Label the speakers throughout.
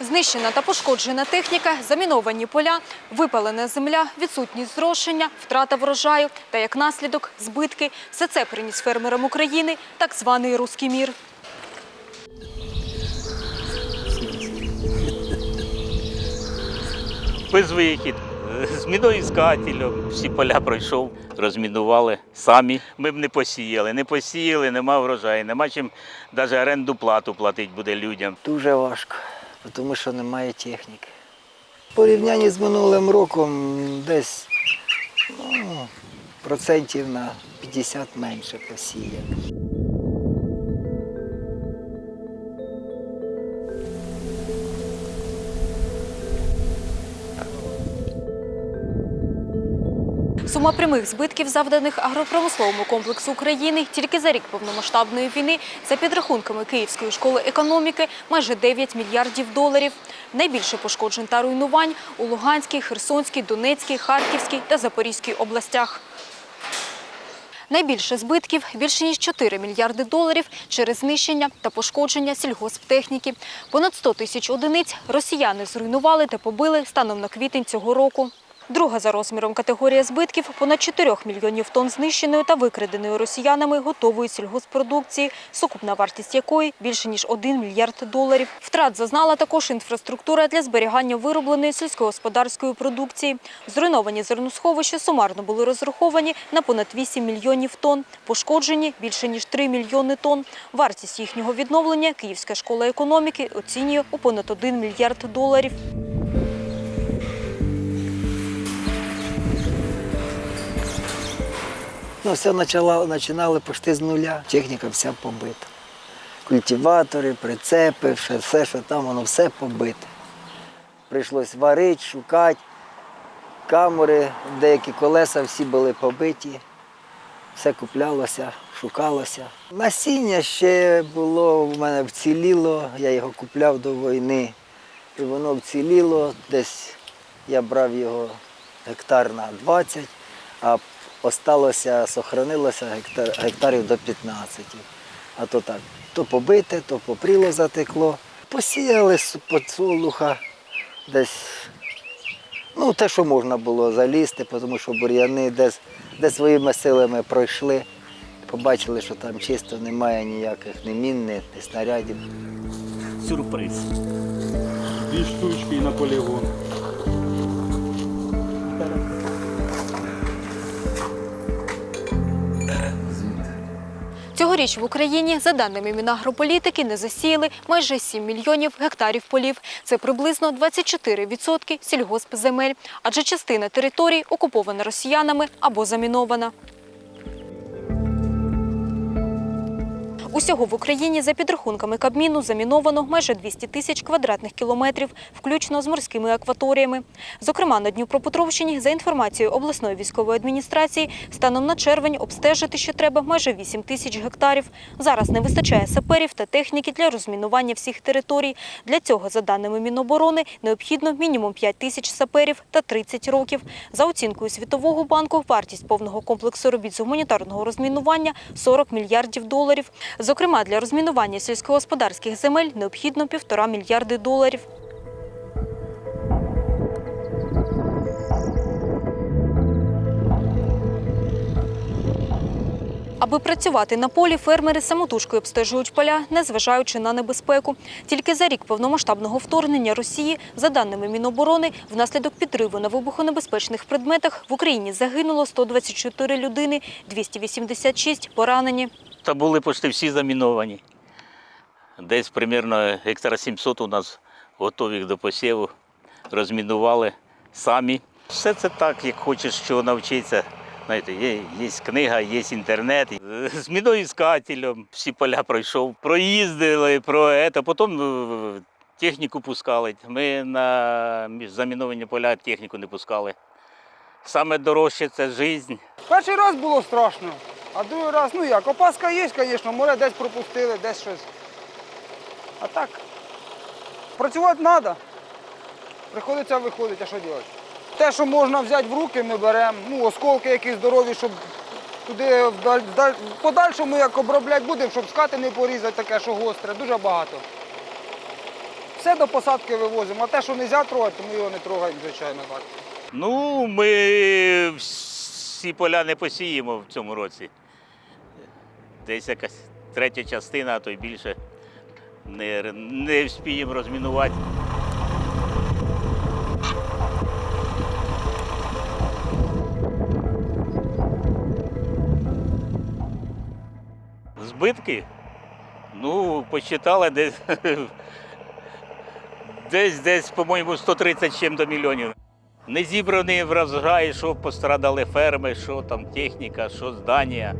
Speaker 1: Знищена та пошкоджена техніка, заміновані поля, випалена земля, відсутність зрошення, втрата врожаю та як наслідок збитки. Все це приніс фермерам України так званий «Руський мір».
Speaker 2: без вихід. З міноіскателем всі поля пройшов, розмінували самі. Ми б не посіяли, не посіяли, нема врожаю, нема чим навіть оренду плату платити буде людям.
Speaker 3: Дуже важко, тому що немає техніки. В порівнянні з минулим роком десь ну, процентів на 50 менше посіяно.
Speaker 1: Сума прямих збитків, завданих агропромисловому комплексу України тільки за рік повномасштабної війни, за підрахунками Київської школи економіки, майже 9 мільярдів доларів. Найбільше пошкоджень та руйнувань у Луганській, Херсонській, Донецькій, Харківській та Запорізькій областях. Найбільше збитків – більше ніж 4 мільярди доларів через знищення та пошкодження сільгосптехніки. Понад 100 тисяч одиниць росіяни зруйнували та побили станом на квітень цього року. Друга за розміром категорія збитків – понад 4 мільйонів тонн знищеної та викраденої росіянами готової сільгоспродукції, сукупна вартість якої – більше ніж 1 мільярд доларів. Втрат зазнала також інфраструктура для зберігання виробленої сільськогосподарської продукції. Зруйновані зерносховища сумарно були розраховані на понад 8 мільйонів тонн, пошкоджені більше ніж 3 мільйони тонн. Вартість їхнього відновлення Київська школа економіки оцінює у понад 1 мільярд доларів.
Speaker 3: Ну, все почало, починали почти з нуля. Техніка вся побита. Культиватори, прицепи, все, все, що там, воно все побите. Прийшлось варити, шукати. Камери, деякі колеса всі були побиті. Все куплялося, шукалося. Насіння ще було в мене вціліло, я його купляв до війни. І воно вціліло, десь я брав його гектар на 20, а осталося, сохранилося гектар, гектарів до 15. А то так, то побите, то попріло затекло. Посіяли з подсолнуха десь, ну те, що можна було залізти, тому що бур'яни десь, десь своїми силами пройшли. Побачили, що там чисто немає ніяких ні мін, ні снарядів.
Speaker 2: Сюрприз.
Speaker 4: Дві штучки на полігон.
Speaker 1: Цьогоріч в Україні, за даними Мінагрополітики, не засіяли майже 7 мільйонів гектарів полів. Це приблизно 24% сільгоспземель, адже частина територій окупована росіянами або замінована. Усього в Україні за підрахунками Кабміну заміновано майже 200 тисяч квадратних кілометрів, включно з морськими акваторіями. Зокрема, на Дніпропетровщині, за інформацією обласної військової адміністрації, станом на червень обстежити ще треба майже 8 тисяч гектарів. Зараз не вистачає саперів та техніки для розмінування всіх територій. Для цього, за даними Міноборони, необхідно мінімум 5 тисяч саперів та 30 років. За оцінкою Світового банку, вартість повного комплексу робіт з гуманітарного розмінування 40 мільярдів доларів. Зокрема, для розмінування сільськогосподарських земель необхідно півтора мільярди доларів. Аби працювати на полі, фермери самотужкою обстежують поля, незважаючи на небезпеку. Тільки за рік повномасштабного вторгнення Росії, за даними Міноборони, внаслідок підриву на вибухонебезпечних предметах в Україні загинуло 124 людини, 286 поранені.
Speaker 2: Та були почти всі заміновані. Десь примерно гектара 700 у нас готових до посіву. Розмінували самі. Все це так, як хочеш що навчитися. Знаєте, є, є книга, є інтернет. З міноіскателем всі поля пройшов. Проїздили, про це, потім е, техніку пускали. Ми на заміновані поля техніку не пускали. Саме дорожче це життя.
Speaker 5: Перший раз було страшно, а другий раз, ну як, опаска є, звісно, море десь пропустили, десь щось. А так, працювати треба. Приходиться виходить, а що робити? Те, що можна взяти в руки, ми беремо. Ну, осколки якісь здорові, щоб туди вдаль, вдаль, подальшому як обробляти будемо, щоб скати не порізати таке, що гостре, дуже багато. Все до посадки вивозимо, а те, що не можна трогати, то ми його не трогаємо, звичайно так.
Speaker 2: Ну, ми всі поля не посіємо в цьому році. Десь якась третя частина, а то й більше не, не вспіємо розмінувати. Збитки? Ну, посчитали десь, десь, десь, по-моєму, 130 чим-то мільйонів. Не зібраний врожай, що пострадали ферми, що там техніка, що здання.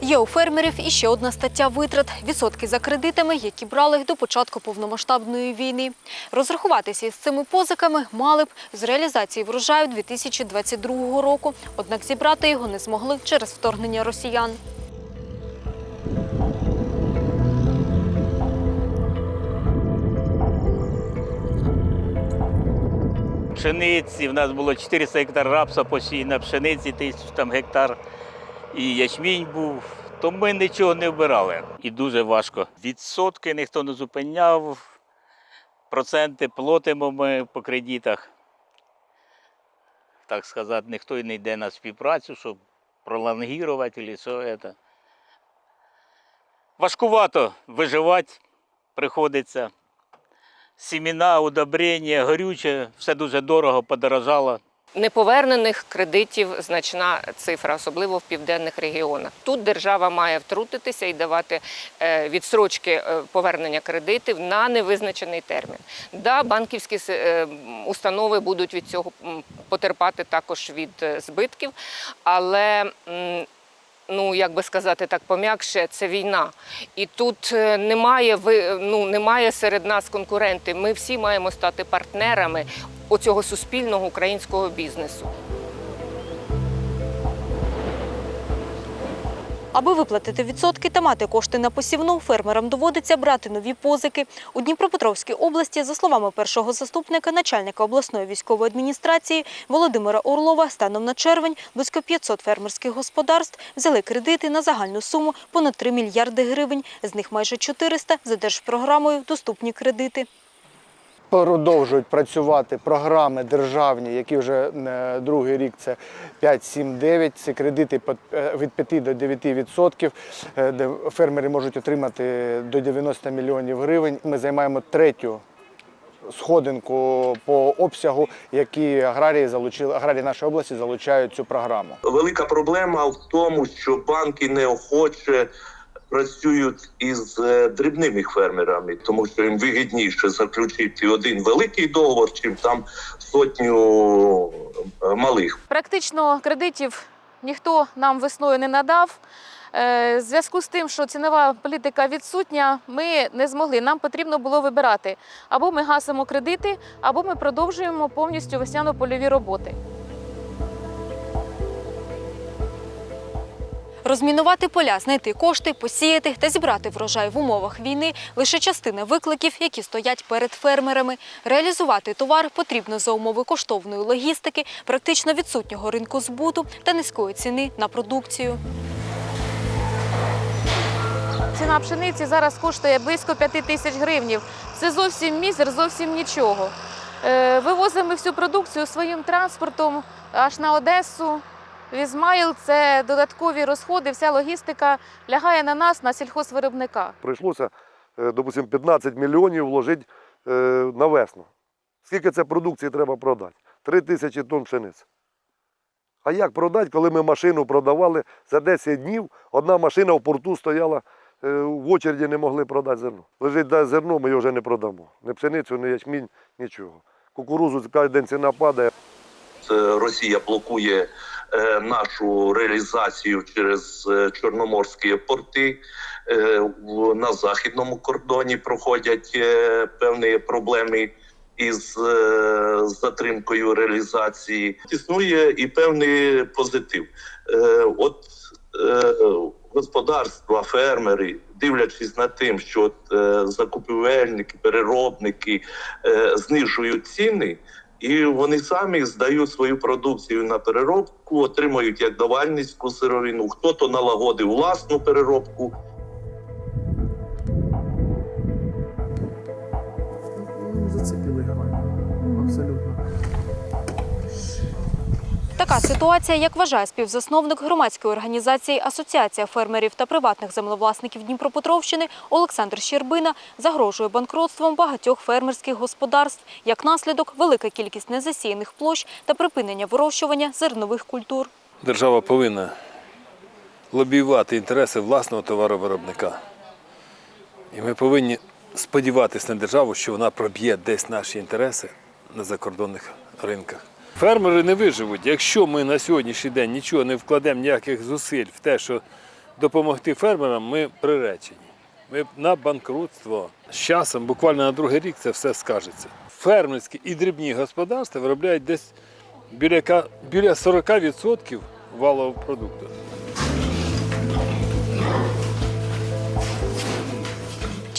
Speaker 1: Є у фермерів іще одна стаття витрат – відсотки за кредитами, які брали до початку повномасштабної війни. Розрахуватися із цими позиками мали б з реалізації врожаю 2022 року, однак зібрати його не змогли через вторгнення росіян.
Speaker 2: Пшениці в нас було 400 гектар рапса посіяно, пшениці тисяч там гектар і ячмінь був. То ми нічого не вбирали. І дуже важко. Відсотки ніхто не зупиняв, проценти платимо ми по кредитах. Так сказати, ніхто не йде на співпрацю, щоб пролонгувати чи що це. Важкувато виживати приходиться. Сімена, удобрення, горюче, все дуже дорого подорожало.
Speaker 6: Неповернених кредитів значна цифра, особливо в південних регіонах. Тут держава має втрутитися і давати е, відсрочки е, повернення кредитів на невизначений термін. Да, банківські е, установи будуть від цього потерпати також від збитків, але ну як би сказати так пом'якше, це війна. І тут немає ви- ну, немає серед нас конкурентів. Ми всі маємо стати партнерами оцього суспільного українського бізнесу.
Speaker 1: Аби виплатити відсотки та мати кошти на посівну, фермерам доводиться брати нові позики. У Дніпропетровській області, за словами першого заступника начальника обласної військової адміністрації Володимира Орлова, станом на червень близько 500 фермерських господарств взяли кредити на загальну суму понад 3 мільярди гривень. З них майже 400 за держпрограмою «Доступні кредити».
Speaker 7: Продовжують працювати програми державні, які вже е, другий рік це 5, 7, 9. Це кредити е, від 5 до 9 відсотків, е, де фермери можуть отримати до 90 мільйонів гривень. Ми займаємо третю сходинку по обсягу, які аграрії залучили аграрії нашої області залучають цю програму.
Speaker 8: Велика проблема в тому, що банки неохоче працюють із е, дрібними фермерами, тому що їм вигідніше заключити один великий договор, чим там сотню е, малих.
Speaker 9: Практично кредитів ніхто нам весною не надав. Е, В зв'язку з тим, що цінова політика відсутня, ми не змогли. Нам потрібно було вибирати або ми гасимо кредити, або ми продовжуємо повністю весняно-польові роботи.
Speaker 1: Розмінувати поля, знайти кошти, посіяти та зібрати врожай в умовах війни – лише частина викликів, які стоять перед фермерами. Реалізувати товар потрібно за умови коштовної логістики, практично відсутнього ринку збуту та низької ціни на продукцію.
Speaker 9: Ціна пшениці зараз коштує близько 5 тисяч гривнів. Це зовсім мізер, зовсім нічого. Е, Вивозимо всю продукцію своїм транспортом аж на Одесу. В Ізмаїл це додаткові розходи, вся логістика лягає на нас, на сільхозвиробника.
Speaker 10: прийшлося, е, допустим, 15 мільйонів вложити е, на весну. Скільки це продукції треба продати? Три тисячі тонн пшениці. А як продати, коли ми машину продавали за 10 днів, одна машина в порту стояла, е, в очереді не могли продати зерно. Лежить да, зерно, ми його вже не продамо. Ні пшеницю, ні ячмінь, нічого. Кукурузу кожен день ціна падає.
Speaker 8: Це Росія блокує нашу реалізацію через е, чорноморські порти. Е, на західному кордоні проходять е, певні проблеми із е, затримкою реалізації. Існує і певний позитив. Е, от е, господарства, фермери, дивлячись на тим, що е, закупівельники, переробники е, знижують ціни. І вони самі здають свою продукцію на переробку, отримують як давальницьку сировину, хто-то налагодив власну переробку.
Speaker 1: Така ситуація, як вважає співзасновник громадської організації Асоціація фермерів та приватних землевласників Дніпропетровщини Олександр Щербина, загрожує банкротством багатьох фермерських господарств. Як наслідок, велика кількість незасіяних площ та припинення вирощування зернових культур.
Speaker 11: Держава повинна лобіювати інтереси власного товаровиробника. І ми повинні сподіватися на державу, що вона проб'є десь наші інтереси на закордонних ринках. Фермери не виживуть. Якщо ми на сьогоднішній день нічого не вкладемо ніяких зусиль в те, що допомогти фермерам, ми приречені. Ми на банкрутство. З часом, буквально на другий рік, це все скажеться. Фермерські і дрібні господарства виробляють десь біля, яка- біля 40% валового продукту.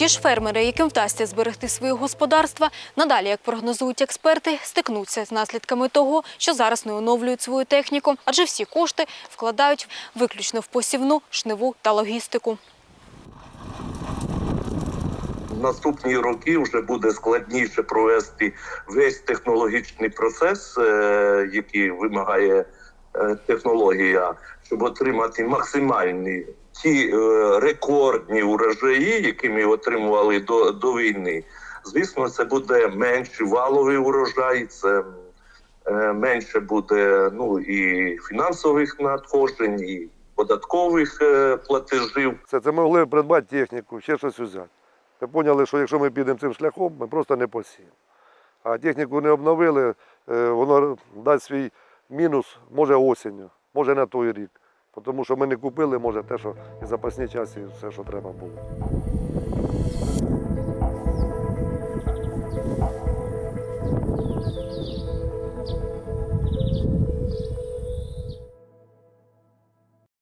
Speaker 1: Ті ж фермери, яким вдасться зберегти свої господарства, надалі, як прогнозують експерти, стикнуться з наслідками того, що зараз не оновлюють свою техніку, адже всі кошти вкладають виключно в посівну, шниву та логістику.
Speaker 8: Наступні роки вже буде складніше провести весь технологічний процес, е, який вимагає е, технологія, щоб отримати максимальні ті е, рекордні урожаї, які ми отримували до, до війни. Звісно, це буде менший валовий урожай, це е, менше буде ну і фінансових надходжень, і податкових е, платежів.
Speaker 10: Це, це могли придбати техніку, ще щось взяти. Ми поняли, що якщо ми підемо цим шляхом, ми просто не посіємо. А техніку не обновили, е, воно дасть свій мінус, може осінню, може на той рік. Тому що ми не купили, може, те, що і запасні часі, все, що треба було.